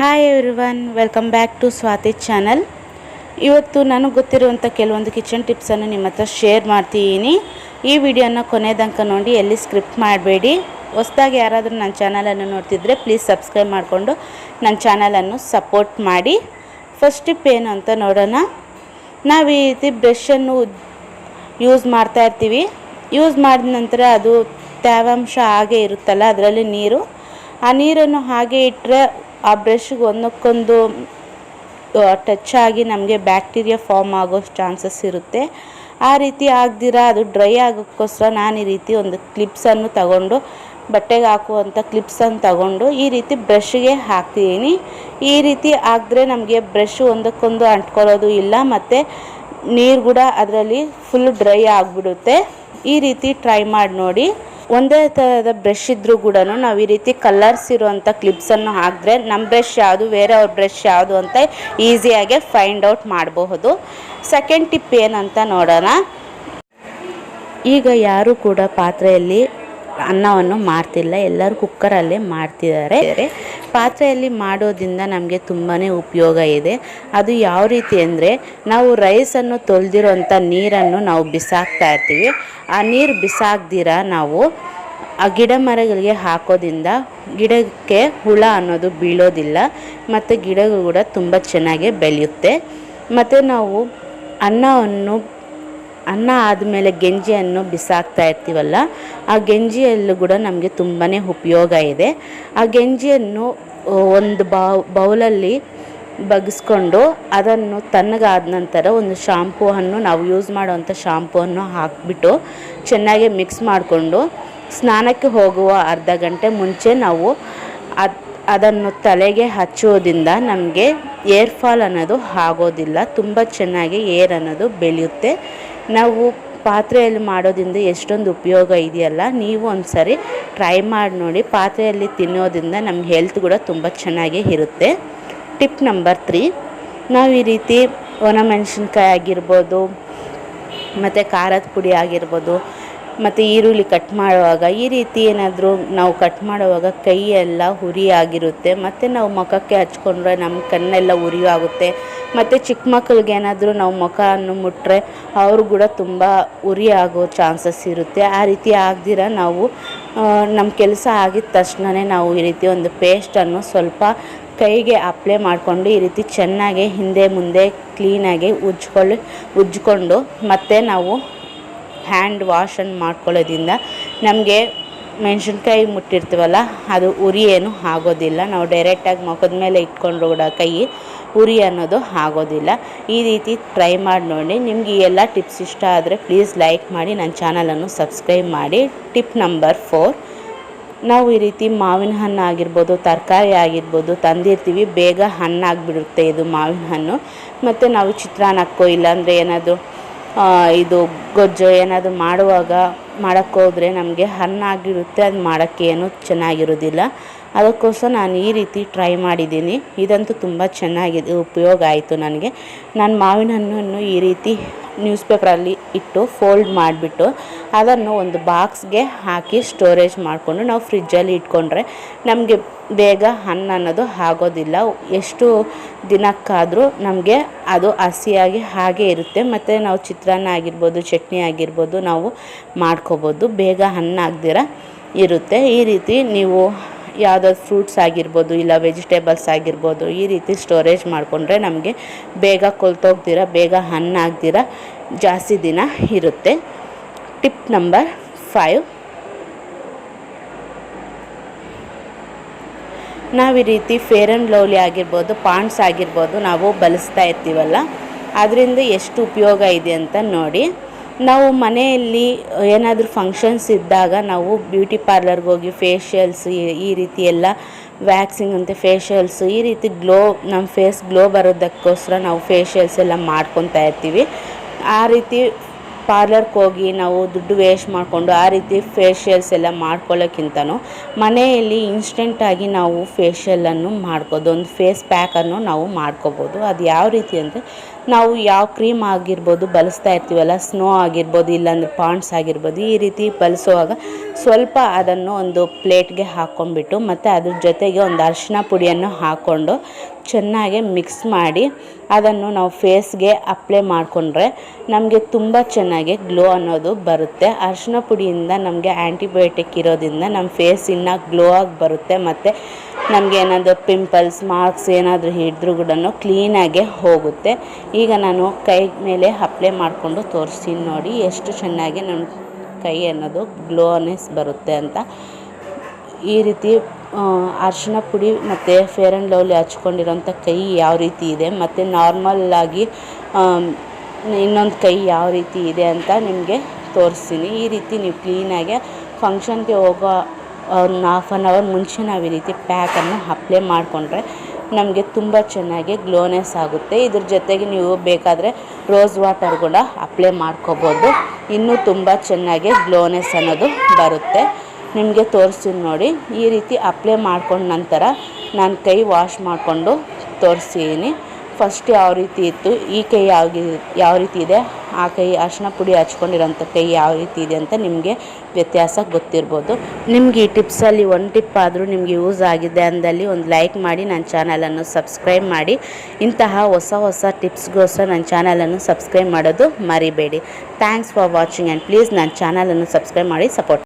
Hi everyone welcome back to Swathi channel ಇವತ್ತು ನನಗೆ ಗೊತ್ತಿರುವಂಥ ಕೆಲವೊಂದು ಕಿಚನ್ ಟಿಪ್ಸನ್ನು ನಿಮ್ಮ ಹತ್ರ ಶೇರ್ ಮಾಡ್ತಿದ್ದೀನಿ. ಈ ವಿಡಿಯೋನ ಕೊನೆ ನೋಡಿ, ಎಲ್ಲಿ ಸ್ಕ್ರಿಪ್ಟ್ ಮಾಡಬೇಡಿ. ಹೊಸ್ದಾಗಿ ಯಾರಾದರೂ ನನ್ನ ಚಾನಲನ್ನು ನೋಡ್ತಿದ್ರೆ ಪ್ಲೀಸ್ ಸಬ್ಸ್ಕ್ರೈಬ್ ಮಾಡಿಕೊಂಡು ನನ್ನ ಚಾನಲನ್ನು ಸಪೋರ್ಟ್ ಮಾಡಿ. ಫಸ್ಟ್ ಟಿಪ್ ಏನು ಅಂತ ನೋಡೋಣ. ನಾವು ಈ ರೀತಿ ಬ್ರಷನ್ನು ಯೂಸ್ ಮಾಡ್ತಾ ಇರ್ತೀವಿ. ಯೂಸ್ ಮಾಡಿದ ನಂತರ ಅದು ತೇವಾಂಶ ಹಾಗೆ ಇರುತ್ತಲ್ಲ, ಅದರಲ್ಲಿ ನೀರು. ಆ ನೀರನ್ನು ಹಾಗೆ ಇಟ್ಟರೆ ಆ ಬ್ರಷ್ಗೆ ಒಂದಕ್ಕೊಂದು ಟಚ್ ಆಗಿ ನಮಗೆ ಬ್ಯಾಕ್ಟೀರಿಯಾ ಫಾರ್ಮ್ ಆಗೋ ಚಾನ್ಸಸ್ ಇರುತ್ತೆ. ಆ ರೀತಿ ಆಗ್ದಿರ ಅದು ಡ್ರೈ ಆಗೋಕ್ಕೋಸ್ಕರ ನಾನು ಈ ರೀತಿ ಒಂದು ಕ್ಲಿಪ್ಸನ್ನು ತಗೊಂಡು, ಬಟ್ಟೆಗೆ ಹಾಕುವಂಥ ಕ್ಲಿಪ್ಸನ್ನು ತಗೊಂಡು ಈ ರೀತಿ ಬ್ರಷ್ಗೆ ಹಾಕ್ತಿದ್ದೀನಿ ಈ ರೀತಿ ಹಾಕಿದ್ರೆ ನಮಗೆ ಬ್ರಷ್ ಒಂದಕ್ಕೊಂದು ಅಂಟ್ಕೊಳ್ಳೋದು ಇಲ್ಲ, ಮತ್ತು ನೀರು ಕೂಡ ಅದರಲ್ಲಿ ಫುಲ್ ಡ್ರೈ ಆಗಿಬಿಡುತ್ತೆ. ಈ ರೀತಿ ಟ್ರೈ ಮಾಡಿ ನೋಡಿ. ಒಂದೇ ಥರದ ಬ್ರಷ್ ಇದ್ದರೂ ಕೂಡ ನಾವು ಈ ರೀತಿ ಕಲರ್ಸ್ ಇರುವಂಥ ಕ್ಲಿಪ್ಸನ್ನು ಹಾಕಿದ್ರೆ ನಮ್ಮ ಬ್ರಷ್ ಯಾವುದು ಬೇರೆ ಅವ್ರ ಬ್ರಷ್ ಯಾವುದು ಅಂತ ಈಸಿಯಾಗಿ ಫೈಂಡ್ ಔಟ್ ಮಾಡಬಹುದು. ಸೆಕೆಂಡ್ ಟಿಪ್ ಏನಂತ ನೋಡೋಣ. ಈಗ ಯಾರು ಕೂಡ ಪಾತ್ರೆಯಲ್ಲಿ ಅನ್ನವನ್ನು ಮಾಡ್ತಿಲ್ಲ. ಎಲ್ಲರೂ ಕುಕ್ಕರಲ್ಲೇ ಮಾಡ್ತಿದ್ದಾರೆ. ಪಾತ್ರೆಯಲ್ಲಿ ಮಾಡೋದ್ರಿಂದ ನಮಗೆ ತುಂಬಾ ಉಪಯೋಗ ಇದೆ. ಅದು ಯಾವ ರೀತಿ ಅಂದರೆ ನಾವು ರೈಸನ್ನು ತೊಳೆದಿರೋಂಥ ನೀರನ್ನು ನಾವು ಬಿಸಾಕ್ತಾ ಇರ್ತೀವಿ. ಆ ನೀರು ಬಿಸಾಕ್ದಿರ ನಾವು ಆ ಗಿಡ ಮರಗಳಿಗೆ ಹಾಕೋದ್ರಿಂದ ಗಿಡಕ್ಕೆ ಹುಳ ಅನ್ನೋದು ಬೀಳೋದಿಲ್ಲ. ಮತ್ತು ಗಿಡಗಳು ಕೂಡ ತುಂಬ ಚೆನ್ನಾಗಿ ಬೆಳೆಯುತ್ತೆ. ಮತ್ತು ನಾವು ಅನ್ನವನ್ನು ಅನ್ನ ಆದಮೇಲೆ ಗೆಂಜಿಯನ್ನು ಬಿಸಾಕ್ತಾ ಇರ್ತೀವಲ್ಲ, ಆ ಗೆಂಜಿಯಲ್ಲೂ ಕೂಡ ನಮಗೆ ತುಂಬಾ ಉಪಯೋಗ ಇದೆ. ಆ ಗೆಂಜಿಯನ್ನು ಒಂದು ಬೌಲಲ್ಲಿ ಬಗ್ಸ್ಕೊಂಡು ಅದನ್ನು ತಣ್ಣಗಾದ ನಂತರ ಒಂದು ಶಾಂಪೂವನ್ನು ನಾವು ಯೂಸ್ ಮಾಡುವಂಥ ಶಾಂಪೂವನ್ನು ಹಾಕಿಬಿಟ್ಟು ಚೆನ್ನಾಗಿ ಮಿಕ್ಸ್ ಮಾಡಿಕೊಂಡು ಸ್ನಾನಕ್ಕೆ ಹೋಗುವ ಅರ್ಧ ಗಂಟೆ ಮುಂಚೆ ನಾವು ಅದು, ಅದನ್ನು ತಲೆಗೆ ಹಚ್ಚೋದ್ರಿಂದ ನಮಗೆ ಏರ್ ಫಾಲ್ ಅನ್ನೋದು ಆಗೋದಿಲ್ಲ. ತುಂಬ ಚೆನ್ನಾಗಿ ಏರ್ ಅನ್ನೋದು ಬೆಳೆಯುತ್ತೆ. ನಾವು ಪಾತ್ರೆಯಲ್ಲಿ ಮಾಡೋದ್ರಿಂದ ಎಷ್ಟೊಂದು ಉಪಯೋಗ ಇದೆಯಲ್ಲ, ನೀವು ಒಂದು ಟ್ರೈ ಮಾಡಿ ನೋಡಿ. ಪಾತ್ರೆಯಲ್ಲಿ ತಿನ್ನೋದ್ರಿಂದ ನಮ್ಮ ಹೆಲ್ತ್ ಕೂಡ ತುಂಬ ಚೆನ್ನಾಗೇ ಇರುತ್ತೆ. ಟಿಪ್ ನಂಬರ್ ತ್ರೀ ನಾವು ಈ ರೀತಿ ಒಣಮೆಣ್ಸಿನ್ಕಾಯಿ ಆಗಿರ್ಬೋದು, ಮತ್ತು ಖಾರದ ಪುಡಿ ಆಗಿರ್ಬೋದು ಮತ್ತು ಈರುಳ್ಳಿ ಕಟ್ ಮಾಡುವಾಗ, ಈ ರೀತಿ ಏನಾದರೂ ನಾವು ಕಟ್ ಮಾಡುವಾಗ ಕೈ ಎಲ್ಲ ಉರಿ ಆಗಿರುತ್ತೆ ಮತ್ತು ನಾವು ಮುಖಕ್ಕೆ ಹಚ್ಕೊಂಡ್ರೆ ನಮ್ಮ ಕಣ್ಣೆಲ್ಲ ಉರಿ ಆಗುತ್ತೆ ಮತ್ತು ಚಿಕ್ಕ ಮಕ್ಕಳಿಗೆ ಏನಾದರೂ ನಾವು ಮುಖವನ್ನು ಮುಟ್ಟರೆ ಅವರು ಕೂಡ ತುಂಬ ಉರಿ ಆಗೋ ಚಾನ್ಸಸ್ ಇರುತ್ತೆ. ಆ ರೀತಿ ಆಗದಿರ ನಾವು ನಮ್ಮ ಕೆಲಸ ಆಗಿದ ತಕ್ಷಣವೇ ನಾವು ಈ ರೀತಿ ಒಂದು ಪೇಸ್ಟನ್ನು ಸ್ವಲ್ಪ ಕೈಗೆ ಅಪ್ಲೈ ಮಾಡಿಕೊಂಡು ಈ ರೀತಿ ಚೆನ್ನಾಗಿ ಹಿಂದೆ ಮುಂದೆ ಕ್ಲೀನಾಗಿ ಉಜ್ಕೊಳ್ಳಿ ಉಜ್ಜಿಕೊಂಡು ಮತ್ತು ನಾವು ಹ್ಯಾಂಡ್ ವಾಶನ್ನು ಮಾಡ್ಕೊಳ್ಳೋದ್ರಿಂದ ನಮಗೆ ಮೆಣಸಿನ್ಕಾಯಿ ಮುಟ್ಟಿರ್ತೀವಲ್ಲ, ಅದು ಉರಿ ಏನು ಆಗೋದಿಲ್ಲ. ನಾವು ಡೈರೆಕ್ಟಾಗಿ ಮುಖದ ಮೇಲೆ ಇಟ್ಕೊಂಡು ಕೂಡ ಕೈ ಉರಿ ಅನ್ನೋದು ಆಗೋದಿಲ್ಲ. ಈ ರೀತಿ ಟ್ರೈ ಮಾಡಿ ನೋಡಿ. ನಿಮಗೆ ಈ ಎಲ್ಲ ಟಿಪ್ಸ್ ಇಷ್ಟ ಆದರೆ ಪ್ಲೀಸ್ ಲೈಕ್ ಮಾಡಿ ನನ್ನ ಚಾನಲನ್ನು ಸಬ್ಸ್ಕ್ರೈಬ್ ಮಾಡಿ. ಟಿಪ್ ನಂಬರ್ ಫೋರ್ ನಾವು ಈ ರೀತಿ ಮಾವಿನ ಹಣ್ಣು ಆಗಿರ್ಬೋದು, ತರಕಾರಿ ಆಗಿರ್ಬೋದು ತಂದಿರ್ತೀವಿ. ಬೇಗ ಹಣ್ಣಾಗಿಬಿಡುತ್ತೆ ಇದು ಮಾವಿನ ಹಣ್ಣು. ಮತ್ತು ನಾವು ಚಿತ್ರಾನ್ನಕ್ಕೋ ಇಲ್ಲಾಂದರೆ ಏನಾದರೂ ಇದು ಗೊಜ್ಜು ಏನಾದರೂ ಮಾಡುವಾಗ ಮಾಡೋಕ್ಕೋದ್ರೆ ನಮಗೆ ಹಣ್ಣಾಗಿರುತ್ತೆ, ಅದು ಮಾಡೋಕ್ಕೆ ಏನು ಚೆನ್ನಾಗಿರೋದಿಲ್ಲ. ಅದಕ್ಕೋಸ್ಕರ ನಾನು ಈ ರೀತಿ ಟ್ರೈ ಮಾಡಿದ್ದೀನಿ. ಇದಂತೂ ತುಂಬ ಚೆನ್ನಾಗಿದೆ, ಉಪಯೋಗ ಆಯಿತು ನನಗೆ. ನಾನು ಮಾವಿನ ಹಣ್ಣನ್ನು ಈ ರೀತಿ ನ್ಯೂಸ್ ಪೇಪರಲ್ಲಿ ಇಟ್ಟು ಫೋಲ್ಡ್ ಮಾಡಿಬಿಟ್ಟು ಅದನ್ನು ಒಂದು ಬಾಕ್ಸ್ಗೆ ಹಾಕಿ ಸ್ಟೋರೇಜ್ ಮಾಡಿಕೊಂಡು ನಾವು ಫ್ರಿಜ್ಜಲ್ಲಿ ಇಟ್ಕೊಂಡ್ರೆ ನಮಗೆ ಬೇಗ ಹಣ್ಣು ಅನ್ನೋದು ಆಗೋದಿಲ್ಲ. ಎಷ್ಟು ದಿನಕ್ಕಾದರೂ ನಮಗೆ ಅದು ಹಸಿಯಾಗಿ ಹಾಗೆ ಇರುತ್ತೆ. ಮತ್ತು ನಾವು ಚಿತ್ರಾನ್ನ ಆಗಿರ್ಬೋದು, ಚಟ್ನಿ ಆಗಿರ್ಬೋದು ನಾವು ಮಾಡ್ಕೋಬೋದು. ಬೇಗ ಹಣ್ಣಾಗ್ದಿರ ಇರುತ್ತೆ. ಈ ರೀತಿ ನೀವು ಯಾವುದಾದ್ರು ಫ್ರೂಟ್ಸ್ ಆಗಿರ್ಬೋದು ಇಲ್ಲ ವೆಜಿಟೇಬಲ್ಸ್ ಆಗಿರ್ಬೋದು ಈ ರೀತಿ ಸ್ಟೋರೇಜ್ ಮಾಡಿಕೊಂಡ್ರೆ ನಮಗೆ ಬೇಗ ಕೊಲ್ತೋಗ್ದಿರ ಬೇಗ ಹಣ್ಣಾಗ್ದಿರ ಜಾಸ್ತಿ ದಿನ ಇರುತ್ತೆ. ಟಿಪ್ ನಂಬರ್ ಫೈವ್ ನಾವು ಈ ರೀತಿ ಫೇರ್ ಆ್ಯಂಡ್ ಲವ್ಲಿ ಆಗಿರ್ಬೋದು ಪಾಂಡ್ಸ್ ಆಗಿರ್ಬೋದು ನಾವು ಬಳಸ್ತಾ ಇರ್ತೀವಲ್ಲ, ಅದರಿಂದ ಎಷ್ಟು ಉಪಯೋಗ ಇದೆ ಅಂತ ನೋಡಿ. ನಾವು ಮನೆಯಲ್ಲಿ ಏನಾದರೂ ಫಂಕ್ಷನ್ಸ್ ಇದ್ದಾಗ ನಾವು ಬ್ಯೂಟಿ ಪಾರ್ಲರ್ಗೆ ಹೋಗಿ ಫೇಶಿಯಲ್ಸ್ ಈ ರೀತಿ ಎಲ್ಲ ವ್ಯಾಕ್ಸಿಂಗ್ ಅಂತ ಫೇಶಿಯಲ್ಸ್ ಈ ರೀತಿ ಗ್ಲೋ ನಮ್ಮ ಫೇಸ್ ಗ್ಲೋ ಬರೋದಕ್ಕೋಸ್ಕರ ನಾವು ಫೇಶಿಯಲ್ಸ್ ಎಲ್ಲ ಮಾಡ್ಕೊತಾ ಇರ್ತೀವಿ. ಆ ರೀತಿ ಪಾರ್ಲರ್ಗೆ ಹೋಗಿ ನಾವು ದುಡ್ಡು ವೇಸ್ಟ್ ಮಾಡಿಕೊಂಡು ಆ ರೀತಿ ಫೇಶಿಯಲ್ಸ್ ಎಲ್ಲ ಮಾಡ್ಕೊಳ್ಳೋಕ್ಕಿಂತನೂ ಮನೆಯಲ್ಲಿ ಇನ್ಸ್ಟೆಂಟಾಗಿ ನಾವು ಫೇಶಿಯಲನ್ನು ಮಾಡ್ಬೋದು ಒಂದು ಫೇಸ್ ಪ್ಯಾಕನ್ನು ನಾವು ಮಾಡ್ಕೋಬೋದು. ಅದು ಯಾವ ರೀತಿ ಅಂದರೆ ನಾವು ಯಾವ ಕ್ರೀಮ್ ಆಗಿರ್ಬೋದು ಬಳಸ್ತಾ ಇರ್ತೀವಲ್ಲ ಸ್ನೋ ಆಗಿರ್ಬೋದು, ಇಲ್ಲಾಂದ್ರೆ ಪಾಂಡ್ಸ್ ಆಗಿರ್ಬೋದು, ಈ ರೀತಿ ಬಳಸುವಾಗ ಸ್ವಲ್ಪ ಅದನ್ನು ಒಂದು ಪ್ಲೇಟ್ಗೆ ಹಾಕ್ಕೊಂಡ್ಬಿಟ್ಟು ಮತ್ತು ಅದ್ರ ಜೊತೆಗೆ ಒಂದು ಅರಿಶಿನ ಪುಡಿಯನ್ನು ಹಾಕ್ಕೊಂಡು ಚೆನ್ನಾಗಿ ಮಿಕ್ಸ್ ಮಾಡಿ ಅದನ್ನು ನಾವು ಫೇಸ್ಗೆ ಅಪ್ಲೈ ಮಾಡಿಕೊಂಡ್ರೆ ನಮಗೆ ತುಂಬ ಚೆನ್ನಾಗಿ ಗ್ಲೋ ಅನ್ನೋದು ಬರುತ್ತೆ. ಅರಿಶಿನ ಪುಡಿಯಿಂದ ನಮಗೆ ಆ್ಯಂಟಿಬಯೋಟಿಕ್ ಇರೋದ್ರಿಂದ ನಮ್ಮ ಫೇಸ್ ಇನ್ನೂ ಗ್ಲೋ ಆಗಿ ಬರುತ್ತೆ ಮತ್ತು ನಮಗೆ ಏನಾದರೂ ಪಿಂಪಲ್ಸ್ ಮಾರ್ಕ್ಸ್ ಏನಾದರೂ ಹಿಡಿದ್ರೂ ಕೂಡ ಕ್ಲೀನಾಗೆ ಹೋಗುತ್ತೆ. ಈಗ ನಾನು ಕೈ ಮೇಲೆ ಅಪ್ಲೈ ಮಾಡಿಕೊಂಡು ತೋರಿಸ್ತೀನಿ ನೋಡಿ, ಎಷ್ಟು ಚೆನ್ನಾಗಿ ನನ್ನ ಕೈ ಅನ್ನೋದು ಗ್ಲೋನೆಸ್ ಬರುತ್ತೆ ಅಂತ. ಈ ರೀತಿ ಅರಿಶಿನ ಪುಡಿ ಮತ್ತು ಫೇರ್ ಆ್ಯಂಡ್ ಲವ್ಲಿ ಹಚ್ಕೊಂಡಿರೋಂಥ ಕೈ ಯಾವ ರೀತಿ ಇದೆ, ಮತ್ತು ನಾರ್ಮಲ್ಲಾಗಿ ಇನ್ನೊಂದು ಕೈ ಯಾವ ರೀತಿ ಇದೆ ಅಂತ ನಿಮಗೆ ತೋರಿಸ್ತೀನಿ. ಈ ರೀತಿ ನೀವು ಕ್ಲೀನಾಗಿ ಫಂಕ್ಷನ್ಗೆ ಹೋಗೋ ಒಂದು ಹಾಫ್ ಆನ್ ಅವರ್ ಮುಂಚೆ ನಾವು ಈ ರೀತಿ ಪ್ಯಾಕನ್ನು ಅಪ್ಲೈ ಮಾಡಿಕೊಂಡ್ರೆ ನಮಗೆ ತುಂಬ ಚೆನ್ನಾಗಿ ಗ್ಲೋನೆಸ್ ಆಗುತ್ತೆ. ಇದ್ರ ಜೊತೆಗೆ ನೀವು ಬೇಕಾದರೆ ರೋಸ್ ವಾಟರ್ ಕೂಡ ಅಪ್ಲೈ ಮಾಡ್ಕೋಬೋದು. ಇನ್ನೂ ತುಂಬ ಚೆನ್ನಾಗಿ ಗ್ಲೋನೆಸ್ ಅನ್ನೋದು ಬರುತ್ತೆ. ನಿಮಗೆ ತೋರಿಸ್ತೀನಿ ನೋಡಿ. ಈ ರೀತಿ ಅಪ್ಲೈ ಮಾಡ್ಕೊಂಡ ನಂತರ ನಾನು ಕೈ ವಾಶ್ ಮಾಡಿಕೊಂಡು ತೋರಿಸ್ತೀನಿ ಫಸ್ಟ್ ಯಾವ ರೀತಿ ಇತ್ತು, ಈ ಕೈ ಯಾವ ಯಾವ ರೀತಿ ಇದೆ, ಆ ಕೈ ಅರ್ಶಿನ ಪುಡಿ ಹಚ್ಕೊಂಡಿರೋಂಥ ಕೈ ಯಾವ ರೀತಿ ಇದೆ ಅಂತ ನಿಮಗೆ ವ್ಯತ್ಯಾಸ ಗೊತ್ತಿರ್ಬೋದು. ನಿಮ್ಗೆ ಈ ಟಿಪ್ಸಲ್ಲಿ ಒಂದು ಟಿಪ್ ಆದರೂ ನಿಮಗೆ ಯೂಸ್ ಆಗಿದೆ ಅಂದಲ್ಲಿ ಒಂದು ಲೈಕ್ ಮಾಡಿ, ನನ್ನ ಚಾನಲನ್ನು ಸಬ್ಸ್ಕ್ರೈಬ್ ಮಾಡಿ. ಇಂತಹ ಹೊಸ ಹೊಸ ಟಿಪ್ಸ್ಗೋಸ್ಕರ ನನ್ನ ಚಾನಲನ್ನು ಸಬ್ಸ್ಕ್ರೈಬ್ ಮಾಡೋದು ಮರಿಬೇಡಿ. Thanks for watching and please ನನ್ನ ಚಾನಲನ್ನು ಸಬ್ಸ್ಕ್ರೈಬ್ ಮಾಡಿ ಸಪೋರ್ಟ್